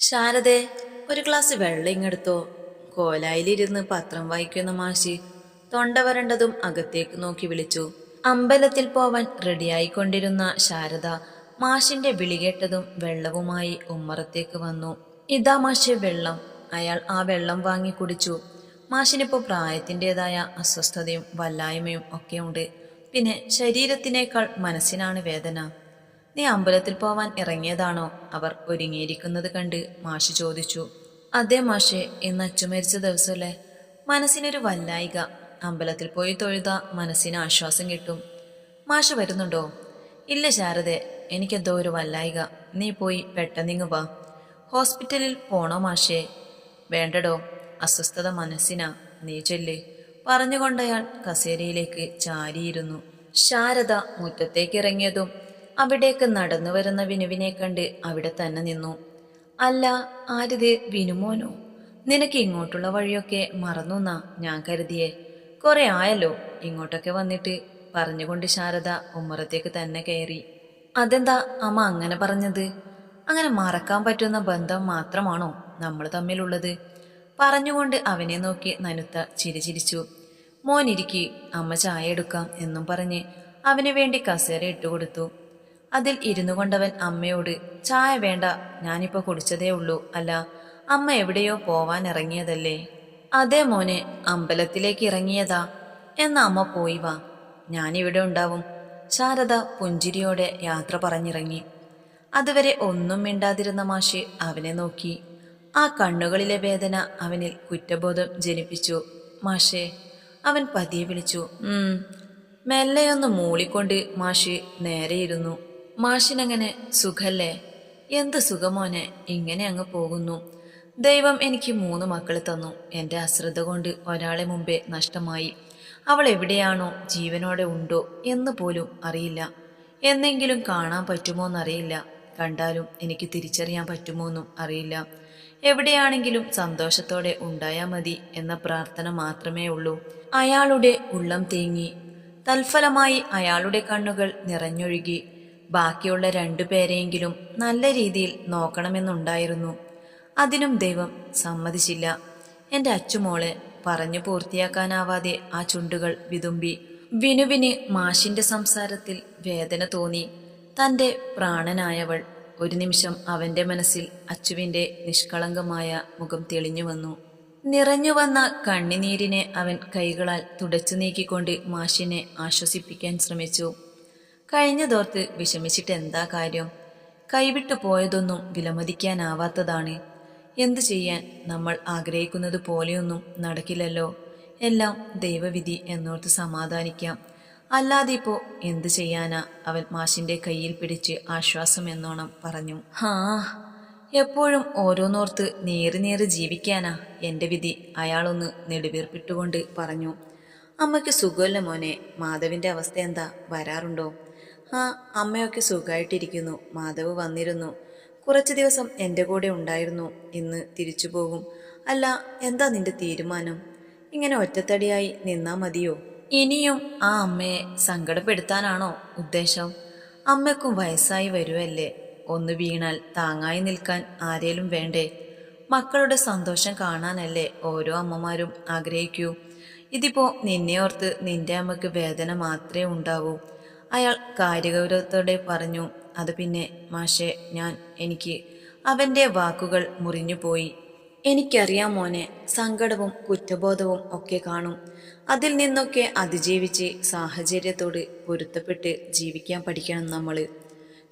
ശാരദേ ഒരു ഗ്ലാസ് വെള്ളം ഇങ്ങെടുത്തോ. കോലായിലിരുന്ന് പത്രം വായിക്കുന്ന മാഷി തൊണ്ട വരണ്ടതും അകത്തേക്ക് നോക്കി വിളിച്ചു. അമ്പലത്തിൽ പോവാൻ റെഡിയായിക്കൊണ്ടിരുന്ന ശാരദ മാഷിന്റെ വിളികേട്ടതും വെള്ളവുമായി ഉമ്മറത്തേക്ക് വന്നു. ഇതാ മാഷെ വെള്ളം. അയാൾ ആ വെള്ളം വാങ്ങി കുടിച്ചു. മാഷിനിപ്പോ പ്രായത്തിന്റെതായ അസ്വസ്ഥതയും വല്ലായ്മയും ഒക്കെയുണ്ട് പിന്നെ ശരീരത്തിനേക്കാൾ മനസ്സിനാണ് വേദന. നീ അമ്പലത്തിൽ പോവാൻ ഇറങ്ങിയതാണോ? അവർ ഒരുങ്ങിയിരിക്കുന്നത് കണ്ട് മാഷി ചോദിച്ചു. അതെ മാഷെ ഇന്ന് അച്ചു മരിച്ച ദിവസമല്ലേ? മനസ്സിനൊരു വല്ലായിക. അമ്പലത്തിൽ പോയി തൊഴുത മനസ്സിന് ആശ്വാസം കിട്ടും. മാഷ് വരുന്നുണ്ടോ? ഇല്ല ശാരദെ എനിക്കെന്തോ ഒരു വല്ലായിക. നീ പോയി പെട്ടെന്നിങ്ങ് വാ. ഹോസ്പിറ്റലിൽ പോണോ മാഷേ? വേണ്ടടോ അസ്വസ്ഥത മനസ്സിനാ. നീ ചെല്ല്. പറഞ്ഞുകൊണ്ടയാൾ കസേരയിലേക്ക് ചാരിയിരുന്നു. ശാരദ മുറ്റത്തേക്ക് ഇറങ്ങിയതും അവിടേക്ക് നടന്നു വരുന്ന വിനുവിനെ കണ്ട് അവിടെ തന്നെ നിന്നു. അല്ല ആരിത്? വിനുമോനോ നിനക്ക് ഇങ്ങോട്ടുള്ള വഴിയൊക്കെ മറന്നുന്നാ ഞാൻ കരുതിയേ. കുറെ ആയല്ലോ ഇങ്ങോട്ടൊക്കെ വന്നിട്ട് പറഞ്ഞുകൊണ്ട് ശാരദ ഉമ്മറത്തേക്ക് തന്നെ കയറി. അതെന്താ അമ്മ അങ്ങനെ പറഞ്ഞത്? അങ്ങനെ മറക്കാൻ പറ്റുന്ന ബന്ധം മാത്രമാണോ നമ്മൾ തമ്മിലുള്ളത്? പറഞ്ഞുകൊണ്ട് അവനെ നോക്കി നനുത്ത ചിരി ചിരിച്ചു. മോനിരിക്കി അമ്മ ചായ എടുക്കാം എന്നും പറഞ്ഞ് അവന് വേണ്ടി കസേര ഇട്ടുകൊടുത്തു. അതിൽ ഇരുന്നു കൊണ്ടവൻ അമ്മയോട് ചായ വേണ്ട ഞാനിപ്പോ കുടിച്ചതേ ഉള്ളൂ അല്ല അമ്മ എവിടെയോ പോവാൻ ഇറങ്ങിയതല്ലേ? അതേ മോനെ അമ്പലത്തിലേക്ക് ഇറങ്ങിയതാ. എന്ന അമ്മ പോയി വാ ഞാനിവിടെ ഉണ്ടാവും. ശാരദ പുഞ്ചിരിയോടെ യാത്ര പറഞ്ഞിറങ്ങി. അതുവരെ ഒന്നും മിണ്ടാതിരുന്ന മാഷി അവനെ നോക്കി. ആ കണ്ണുകളിലെ വേദന അവനിൽ കുറ്റബോധം ജനിപ്പിച്ചു. മാഷേ അവൻ പതിയെ വിളിച്ചു. മെല്ലയൊന്ന് മൂളിക്കൊണ്ട് മാഷി നേരെയിരുന്നു. മാഷിനങ്ങനെ സുഖല്ലേ? എന്ത് സുഖമോനെ ഇങ്ങനെ അങ്ങ് പോകുന്നു. ദൈവം എനിക്ക് മൂന്ന് മക്കളെ തന്നു. എന്റെ അശ്രദ്ധ കൊണ്ട് ഒരാളെ മുമ്പേ നഷ്ടമായി. അവൾ എവിടെയാണോ? ജീവനോടെ ഉണ്ടോ? എന്ന് പോലും അറിയില്ല. എന്നെങ്കിലും കാണാൻ പറ്റുമോ എന്നറിയില്ല കണ്ടാലും എനിക്ക് തിരിച്ചറിയാൻ പറ്റുമോ എന്നും അറിയില്ല. എവിടെയാണെങ്കിലും സന്തോഷത്തോടെ ഉണ്ടായാൽ മതി എന്ന പ്രാർത്ഥന മാത്രമേ ഉള്ളൂ. അയാളുടെ ഉള്ളം തേങ്ങി. തൽഫലമായി അയാളുടെ കണ്ണുകൾ നിറഞ്ഞൊഴുകി. ബാക്കിയുള്ള രണ്ടുപേരെയെങ്കിലും നല്ല രീതിയിൽ നോക്കണമെന്നുണ്ടായിരുന്നു. അതിനും ദൈവം സമ്മതിച്ചില്ല. എന്റെ അച്ചുമോളെ പറഞ്ഞു പൂർത്തിയാക്കാനാവാതെ ആ ചുണ്ടുകൾ വിതുമ്പി. വിനുവിന് മാഷിന്റെ സംസാരത്തിൽ വേദന തോന്നി. തന്റെ പ്രാണനായവൾ ഒരു നിമിഷം അവന്റെ മനസ്സിൽ അച്ചുവിന്റെ നിഷ്കളങ്കമായ മുഖം തെളിഞ്ഞു വന്നു. നിറഞ്ഞു വന്ന കണ്ണിനീരിനെ അവൻ കൈകളാൽ തുടച്ചു നീക്കിക്കൊണ്ട് മാഷിനെ ആശ്വസിപ്പിക്കാൻ ശ്രമിച്ചു. കഴിഞ്ഞതോർത്ത് വിഷമിച്ചിട്ട് എന്താ കാര്യം? കൈവിട്ടു പോയതൊന്നും വിലമതിക്കാനാവാത്തതാണ്. എന്തു ചെയ്യാൻ നമ്മൾ ആഗ്രഹിക്കുന്നത് പോലെയൊന്നും നടക്കില്ലല്ലോ. എല്ലാം ദൈവവിധി എന്നോർത്ത് സമാധാനിക്കാം. അല്ലാതെ ഇപ്പോ എന്തു ചെയ്യാനാ അവൻ മാഷിന്റെ കയ്യിൽ പിടിച്ച് ആശ്വാസം എന്നോണം പറഞ്ഞു. ഹാ എപ്പോഴും ഓരോന്നോർത്ത് നേറി നേറി ജീവിക്കാനാ എന്റെ വിധി അയാളൊന്ന് നെടുവീർപ്പിട്ടുകൊണ്ട് പറഞ്ഞു. അമ്മയ്ക്ക് സുഖമല്ല മോനെ? മാധവിന്റെ അവസ്ഥ എന്താ? വരാറുണ്ടോ? ആ അമ്മയൊക്കെ സുഖമായിട്ടിരിക്കുന്നു മാധവ് വന്നിരുന്നു. കുറച്ച് ദിവസം എന്റെ കൂടെ ഉണ്ടായിരുന്നു. ഇന്ന് തിരിച്ചു പോകും. അല്ല എന്താ നിന്റെ തീരുമാനം? ഇങ്ങനെ ഒറ്റത്തടിയായി നിന്നാ മതിയോ? ഇനിയും ആ അമ്മയെ സങ്കടപ്പെടുത്താനാണോ ഉദ്ദേശം? അമ്മയ്ക്കും വയസ്സായി വരുമല്ലേ ഒന്ന് വീണാൽ താങ്ങായി നിൽക്കാൻ ആരേലും വേണ്ടേ? മക്കളുടെ സന്തോഷം കാണാനല്ലേ ഓരോ അമ്മമാരും ആഗ്രഹിക്കൂ. ഇതിപ്പോ നിന്നെ ഓർത്ത് നിന്റെ അമ്മയ്ക്ക് വേദന മാത്രമേ ഉണ്ടാവൂ. അയാൾ കാര്യഗൗരവത്തോടെ പറഞ്ഞു അത് പിന്നെ മാഷെ ഞാൻ എനിക്ക് അവന്റെ വാക്കുകൾ മുറിഞ്ഞുപോയി എനിക്കറിയാം മോനെ സങ്കടവും കുറ്റബോധവും ഒക്കെ കാണും. അതിൽ നിന്നൊക്കെ അതിജീവിച്ച് സാഹചര്യത്തോട് പൊരുത്തപ്പെട്ട് ജീവിക്കാൻ പഠിക്കണം നമ്മൾ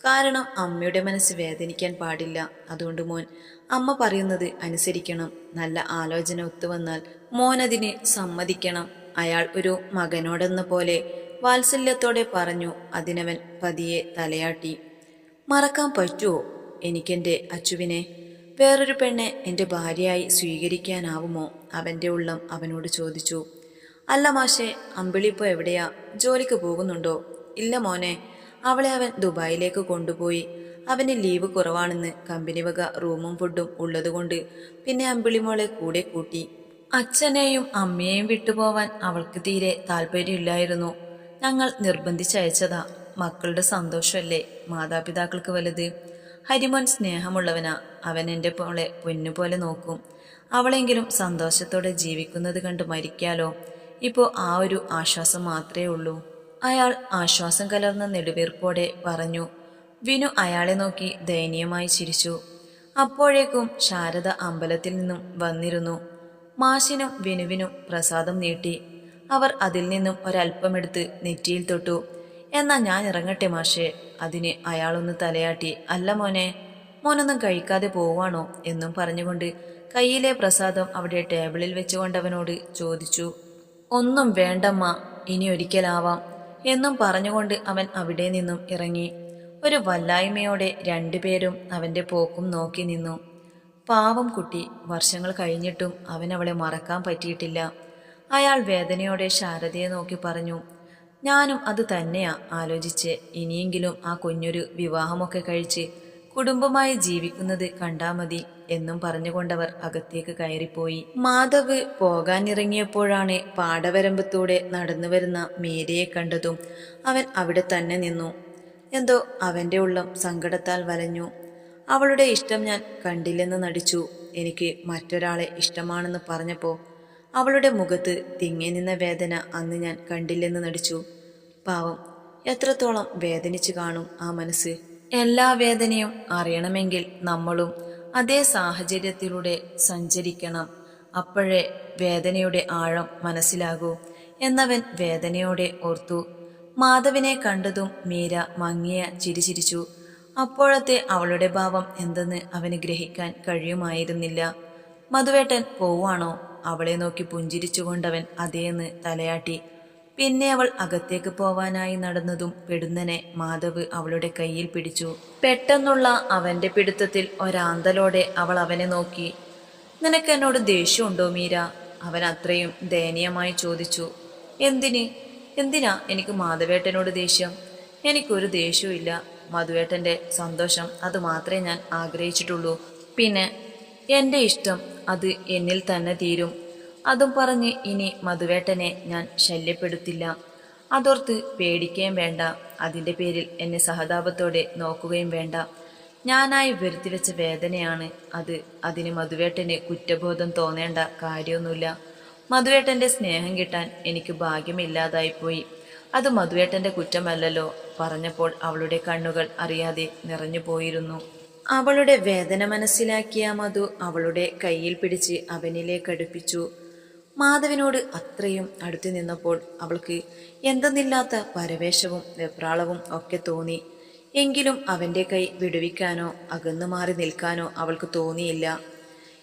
കാരണം അമ്മയുടെ മനസ്സ് വേദനിക്കാൻ പാടില്ല. അതുകൊണ്ട് മോൻ അമ്മ പറയുന്നത് അനുസരിക്കണം. നല്ല ആലോചന ഒത്തുവന്നാൽ മോൻ അതിന് സമ്മതിക്കണം. അയാൾ ഒരു മകനോടെന്ന പോലെ വാത്സല്യത്തോടെ പറഞ്ഞു അതിനവൻ പതിയെ തലയാട്ടി. മറക്കാൻ പറ്റുമോ എനിക്കെന്റെ അച്ചുവിനെ? വേറൊരു പെണ്ണെ എന്റെ ഭാര്യയായി സ്വീകരിക്കാനാവുമോ? അവന്റെ ഉള്ളം അവനോട് ചോദിച്ചു. അല്ല മാഷെ അമ്പിളിപ്പോ എവിടെയാ? ജോലിക്ക് പോകുന്നുണ്ടോ? ഇല്ല മോനെ അവളെ അവൻ ദുബായിലേക്ക് കൊണ്ടുപോയി. അവന് ലീവ് കുറവാണെന്ന് കമ്പനി വക റൂമും ഫുഡും ഉള്ളതുകൊണ്ട് പിന്നെ അമ്പിളിമോളെ കൂടെ കൂട്ടി. അച്ഛനെയും അമ്മയെയും വിട്ടുപോവാൻ അവൾക്ക് തീരെ താല്പര്യമില്ലായിരുന്നു. ഞങ്ങൾ നിർബന്ധിച്ചയച്ചതാ മക്കളുടെ സന്തോഷമല്ലേ? മാതാപിതാക്കൾക്ക് വലുത്. ഹരിമോൻ സ്നേഹമുള്ളവനാ. അവൻ എന്റെ പോലെ പൊന്നുപോലെ നോക്കും. അവളെങ്കിലും സന്തോഷത്തോടെ ജീവിക്കുന്നത് കണ്ട് മരിക്കാലോ? ഇപ്പോൾ ആ ഒരു ആശ്വാസം മാത്രമേ ഉള്ളൂ. അയാൾ ആശ്വാസം കലർന്ന നെടുവീർപ്പോടെ പറഞ്ഞു വിനു അയാളെ നോക്കി ദയനീയമായി ചിരിച്ചു. അപ്പോഴേക്കും ശാരദ അമ്പലത്തിൽ നിന്നും വന്നിരുന്നു. മാഷിനും വിനുവിനും പ്രസാദം നീട്ടി. അവർ അതിൽ നിന്നും ഒരല്പമെടുത്ത് നെറ്റിയിൽ തൊട്ടു. എന്നാ ഞാൻ ഇറങ്ങട്ടെ മാഷേ. അതിന് അയാളൊന്ന് തലയാട്ടി അല്ല മോനെ മോനൊന്നും കഴിക്കാതെ പോവാണോ എന്നും പറഞ്ഞുകൊണ്ട് കയ്യിലെ പ്രസാദം അവിടെ ടേബിളിൽ വെച്ചുകൊണ്ടവനോട് ചോദിച്ചു. ഒന്നും വേണ്ടമ്മ ഇനി ഒരിക്കലാവാം എന്നും പറഞ്ഞുകൊണ്ട് അവൻ അവിടെ നിന്നും ഇറങ്ങി. ഒരു വല്ലായ്മയോടെ രണ്ടുപേരും അവന്റെ പോക്കും നോക്കി നിന്നു. പാവം കുട്ടി വർഷങ്ങൾ കഴിഞ്ഞിട്ടും അവൻ അവളെ മറക്കാൻ പറ്റിയിട്ടില്ല. അയാൾ വേദനയോടെ ശാരദയെ നോക്കി പറഞ്ഞു ഞാനും അത് തന്നെയാ ആലോചിച്ച്. ഇനിയെങ്കിലും ആ കുഞ്ഞൊരു വിവാഹമൊക്കെ കഴിച്ച് കുടുംബമായി ജീവിക്കുന്നത് കണ്ടാ മതി എന്നും പറഞ്ഞുകൊണ്ടവർ അകത്തേക്ക് കയറിപ്പോയി. മാധവ് പോകാനിറങ്ങിയപ്പോഴാണ് പാടവരമ്പത്തൂടെ നടന്നു വരുന്ന മീരയെ കണ്ടതും അവൻ അവിടെ തന്നെ നിന്നു. എന്തോ അവന്റെ ഉള്ളം സങ്കടത്താൽ വലഞ്ഞു. അവളുടെ ഇഷ്ടം ഞാൻ കണ്ടില്ലെന്ന് നടിച്ചു. എനിക്ക് മറ്റൊരാളെ ഇഷ്ടമാണെന്ന് പറഞ്ഞപ്പോൾ അവളുടെ മുഖത്ത് തിങ്ങി നിന്ന വേദന അന്ന് ഞാൻ കണ്ടില്ലെന്ന് നടിച്ചു. പാവം എത്രത്തോളം വേദനിച്ചു കാണും ആ മനസ്സ്. എല്ലാ വേദനയും അറിയണമെങ്കിൽ നമ്മളും അതേ സാഹചര്യത്തിലൂടെ സഞ്ചരിക്കണം. അപ്പോഴേ വേദനയുടെ ആഴം മനസ്സിലാകൂ എന്നവൻ വേദനയോടെ ഓർത്തു. മാധവിനെ കണ്ടതും മീര മങ്ങിയ ചിരിച്ചിരിച്ചു അപ്പോഴത്തെ അവളുടെ ഭാവം എന്തെന്ന് അവന് ഗ്രഹിക്കാൻ കഴിയുമായിരുന്നില്ല. മധുവേട്ടൻ പോവാണോ അവളെ നോക്കി പുഞ്ചിരിച്ചുകൊണ്ടവൻ അതേന്ന് തലയാട്ടി. പിന്നെ അവൾ അകത്തേക്ക് പോവാനായി നടന്നതും പെടുന്നനെ മാധവ് അവളുടെ കയ്യിൽ പിടിച്ചു. പെട്ടെന്നുള്ള അവന്റെ പിടുത്തത്തിൽ ഒരാന്തലോടെ അവൾ അവനെ നോക്കി. നിനക്ക് എന്നോട് ദേഷ്യമുണ്ടോ മീര? അവൻ അത്രയും ദയനീയമായി ചോദിച്ചു. എന്തിന്? എന്തിനാ എനിക്ക് മാധവേട്ടനോട് ദേഷ്യം? എനിക്കൊരു ദേഷ്യവും മധുവേട്ടന്റെ സന്തോഷം അത് മാത്രമേ ഞാൻ ആഗ്രഹിച്ചിട്ടുള്ളൂ. പിന്നെ എന്റെ ഇഷ്ടം അത് എന്നിൽ തന്നെ തീരും. അതും പറഞ്ഞ് ഇനി മധുവേട്ടനെ ഞാൻ ശല്യപ്പെടുത്തില്ല. അതോർത്ത് പേടിക്കുകയും വേണ്ട. അതിന്റെ പേരിൽ എന്നെ സഹതാപത്തോടെ നോക്കുകയും വേണ്ട. ഞാനായി വരുത്തി വെച്ച വേദനയാണ് അത്. അതിന് മധുവേട്ടന് കുറ്റബോധം തോന്നേണ്ട കാര്യമൊന്നുമില്ല. മധുവേട്ടന്റെ സ്നേഹം കിട്ടാൻ എനിക്ക് ഭാഗ്യമില്ലാതായിപ്പോയി അത് മധുവേട്ടന്റെ കുറ്റമല്ലല്ലോ പറഞ്ഞപ്പോൾ അവളുടെ കണ്ണുകൾ അറിയാതെ നിറഞ്ഞു പോയിരുന്നു അവളുടെ വേദന മനസ്സിലാക്കിയ മധു അവളുടെ കയ്യിൽ പിടിച്ച് അവനിലേക്ക് അടുപ്പിച്ചു. മാധവിനോട് അത്രയും അടുത്തു നിന്നപ്പോൾ അവൾക്ക് എന്തെന്നില്ലാത്ത പരവേശവും വെപ്രാളവും ഒക്കെ തോന്നി. എങ്കിലും അവന്റെ കൈ വിടുവിക്കാനോ അകന്നു മാറി നിൽക്കാനോ അവൾക്ക് തോന്നിയില്ല.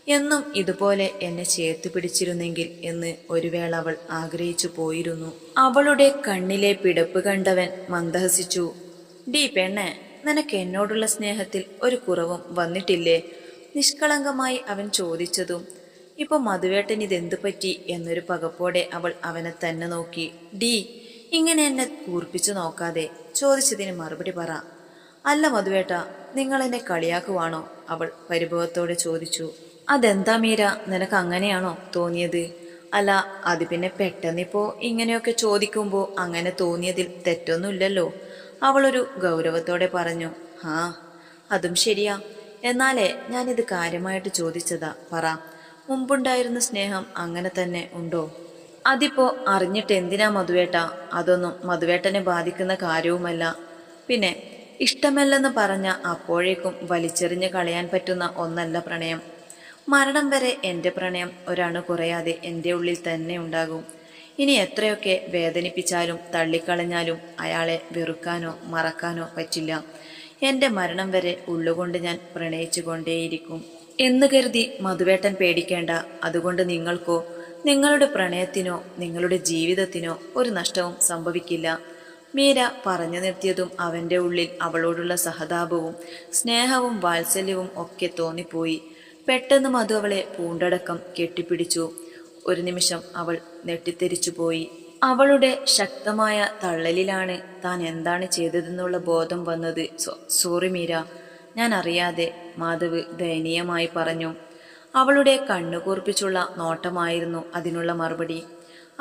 എന്നും ഇതുപോലെ എന്നെ ചേർത്ത് പിടിച്ചിരുന്നെങ്കിൽ എന്ന് ഒരു വേള അവൾ ആഗ്രഹിച്ചു പോയിരുന്നു. അവളുടെ കണ്ണിലെ പിടപ്പ് കണ്ടവൻ മന്ദഹസിച്ചു. ഡീ പെണ്ണെ നിനക്ക് എന്നോടുള്ള സ്നേഹത്തിൽ ഒരു കുറവും വന്നിട്ടില്ലേ? നിഷ്കളങ്കമായി അവൻ ചോദിച്ചതും ഇപ്പൊ മധുവേട്ടൻ ഇതെന്തു പറ്റി? എന്നൊരു പകപ്പോടെ അവൾ അവനെ തന്നെ നോക്കി. ഡി ഇങ്ങനെ എന്നെ കൂർപ്പിച്ചു നോക്കാതെ ചോദിച്ചതിന് മറുപടി പറ. അല്ല മധുവേട്ട നിങ്ങൾ എന്നെ കളിയാക്കുവാണോ? അവൾ പരിഭവത്തോടെ ചോദിച്ചു. അതെന്താ മീര? നിനക്ക് അങ്ങനെയാണോ തോന്നിയത്? അല്ല അത് പിന്നെ പെട്ടെന്നിപ്പോ ഇങ്ങനെയൊക്കെ ചോദിക്കുമ്പോൾ അങ്ങനെ തോന്നിയതിൽ തെറ്റൊന്നുമില്ലല്ലോ. അവളൊരു ഗൗരവത്തോടെ പറഞ്ഞു ആ അതും ശരിയാ. എന്നാലേ ഞാനിത് കാര്യമായിട്ട് ചോദിച്ചതാ. പറ മുമ്പുണ്ടായിരുന്ന സ്നേഹം അങ്ങനെ തന്നെ ഉണ്ടോ? അതിപ്പോ അറിഞ്ഞിട്ട് എന്തിനാ മധുവേട്ട? അതൊന്നും മധുവേട്ടനെ ബാധിക്കുന്ന കാര്യവുമല്ല. പിന്നെ ഇഷ്ടമല്ലെന്ന് പറഞ്ഞ അപ്പോഴേക്കും വലിച്ചെറിഞ്ഞ് കളയാൻ പറ്റുന്ന ഒന്നല്ല പ്രണയം. മരണം വരെ എന്റെ പ്രണയം ഒരണു കുറയാതെ എന്റെ ഉള്ളിൽ തന്നെ ഉണ്ടാകും. ഇനി എത്രയൊക്കെ വേദനിപ്പിച്ചാലും തള്ളിക്കളഞ്ഞാലും അയാളെ വെറുക്കാനോ മറക്കാനോ പറ്റില്ല. എന്റെ മരണം വരെ ഉള്ളുകൊണ്ട് ഞാൻ പ്രണയിച്ചുകൊണ്ടേയിരിക്കും. എന്ന് കരുതി മധുവേട്ടൻ പേടിക്കേണ്ട. അതുകൊണ്ട് നിങ്ങൾക്കോ നിങ്ങളുടെ പ്രണയത്തിനോ നിങ്ങളുടെ ജീവിതത്തിനോ ഒരു നഷ്ടവും സംഭവിക്കില്ല. മീര പറഞ്ഞു നിർത്തിയതും അവന്റെ ഉള്ളിൽ അവളോടുള്ള സഹതാപവും സ്നേഹവും വാത്സല്യവും ഒക്കെ തോന്നിപ്പോയി. പെട്ടെന്ന് മധു അവളെ പൂണ്ടടക്കം കെട്ടിപ്പിടിച്ചു. ഒരു നിമിഷം അവൾ നെട്ടിത്തെരിച്ചു പോയി അവളുടെ ശക്തമായ തള്ളലിലാണ് താൻ എന്താണ് ചെയ്തതെന്നുള്ള ബോധം വന്നത്. സോറി മീര. ഞാൻ അറിയാതെ മാധവ് ദയനീയമായി പറഞ്ഞു. അവളുടെ കണ്ണുകൂർപ്പിച്ചുള്ള നോട്ടമായിരുന്നു അതിനുള്ള മറുപടി.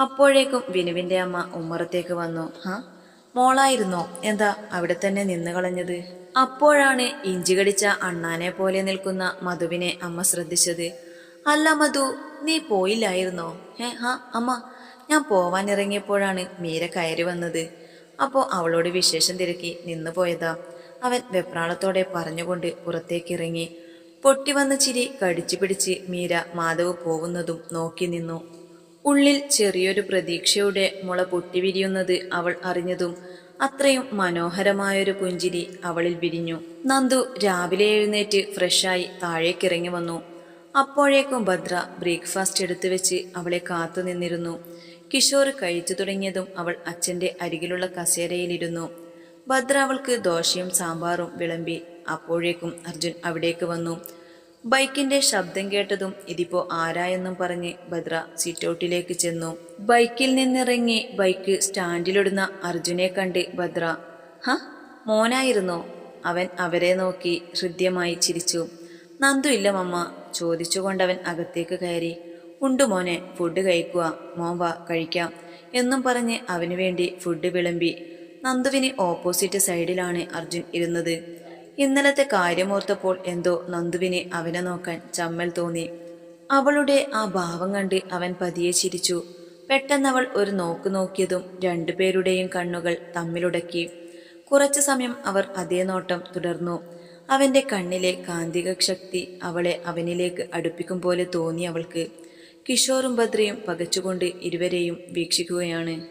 അപ്പോഴേക്കും വിനുവിന്റെ അമ്മ ഉമ്മറത്തേക്ക് വന്നു. ഹാ? മോളായിരുന്നോ? എന്താ അവിടെ തന്നെ നിന്ന് കളഞ്ഞത്? അപ്പോഴാണ് ഇഞ്ചി കടിച്ച അണ്ണാനെ പോലെ നിൽക്കുന്ന മധുവിനെ അമ്മ ശ്രദ്ധിച്ചത്. അല്ല മധു നീ പോയില്ലായിരുന്നോ? ഏ ഹാ അമ്മ ഞാൻ പോവാൻ ഇറങ്ങിയപ്പോഴാണ് മീര കയറി വന്നത്. അപ്പോൾ അവളോട് വിശേഷം തിരക്കി നിന്നു പോയതാ. അവൻ വെപ്രാളത്തോടെ പറഞ്ഞുകൊണ്ട് പുറത്തേക്കിറങ്ങി. പൊട്ടിവന്ന ചിരി കടിച്ചു പിടിച്ച് മീര മാധവ് പോകുന്നതും നോക്കി നിന്നു. ഉള്ളിൽ ചെറിയൊരു പ്രതീക്ഷയുടെ മുള പൊട്ടിവിരിയുന്നത് അവൾ അറിഞ്ഞതും അത്രയും മനോഹരമായൊരു പുഞ്ചിരി അവളിൽ വിരിഞ്ഞു. നന്ദു രാവിലെ എഴുന്നേറ്റ് ഫ്രഷായി താഴേക്കിറങ്ങി വന്നു. അപ്പോഴേക്കും ഭദ്ര ബ്രേക്ക്ഫാസ്റ്റ് എടുത്തു വെച്ച് അവളെ കാത്തു നിന്നിരുന്നു. കിഷോർ കഴിച്ചു തുടങ്ങിയതും അവൾ അച്ഛന്റെ അരികിലുള്ള കസേരയിലിരുന്നു. ഭദ്ര അവൾക്ക് ദോശയും സാമ്പാറും വിളമ്പി അപ്പോഴേക്കും അർജുൻ അവിടേക്ക് വന്നു. ബൈക്കിന്റെ ശബ്ദം കേട്ടതും ഇതിപ്പോ ആരായെന്നും പറഞ്ഞ് ഭദ്ര സിറ്റൗട്ടിലേക്ക് ചെന്നു. ബൈക്കിൽ നിന്നിറങ്ങി ബൈക്ക് സ്റ്റാൻഡിലിടുന്ന അർജുനെ കണ്ട് ഭദ്ര ഹ മോനായിരുന്നോ? അവൻ അവരെ നോക്കി ഹൃദ്യമായി ചിരിച്ചു. നന്ദു ഇല്ല മമ്മ. ചോദിച്ചുകൊണ്ടവൻ അകത്തേക്ക് കയറി ഉണ്ട് മോനെ ഫുഡ് കഴിക്കുക മോൻ കഴിക്കാം എന്നും പറഞ്ഞ് അവനു വേണ്ടി ഫുഡ് വിളമ്പി. നന്ദുവിന് ഓപ്പോസിറ്റ് സൈഡിലാണ് അർജുൻ ഇരുന്നത്. ഇന്നലത്തെ കാര്യമോർത്തപ്പോൾ എന്തോ നന്ദുവിന് അവനെ നോക്കാൻ ചമ്മൽ തോന്നി. അവളുടെ ആ ഭാവം കണ്ട് അവൻ പതിയെ ചിരിച്ചു. പെട്ടെന്നവൾ ഒരു നോക്ക് നോക്കിയതും രണ്ടുപേരുടെയും കണ്ണുകൾ തമ്മിലുടക്കി. കുറച്ചു സമയം അവർ അതേ നോട്ടം തുടർന്നു. അവന്റെ കണ്ണിലെ കാന്തിക ശക്തി അവളെ അവനിലേക്ക് അടുപ്പിക്കും പോലെ തോന്നി അവൾക്ക്. കിഷോറും ബദ്രയും പകച്ചുകൊണ്ട് ഇരുവരെയും വീക്ഷിക്കുകയാണ്.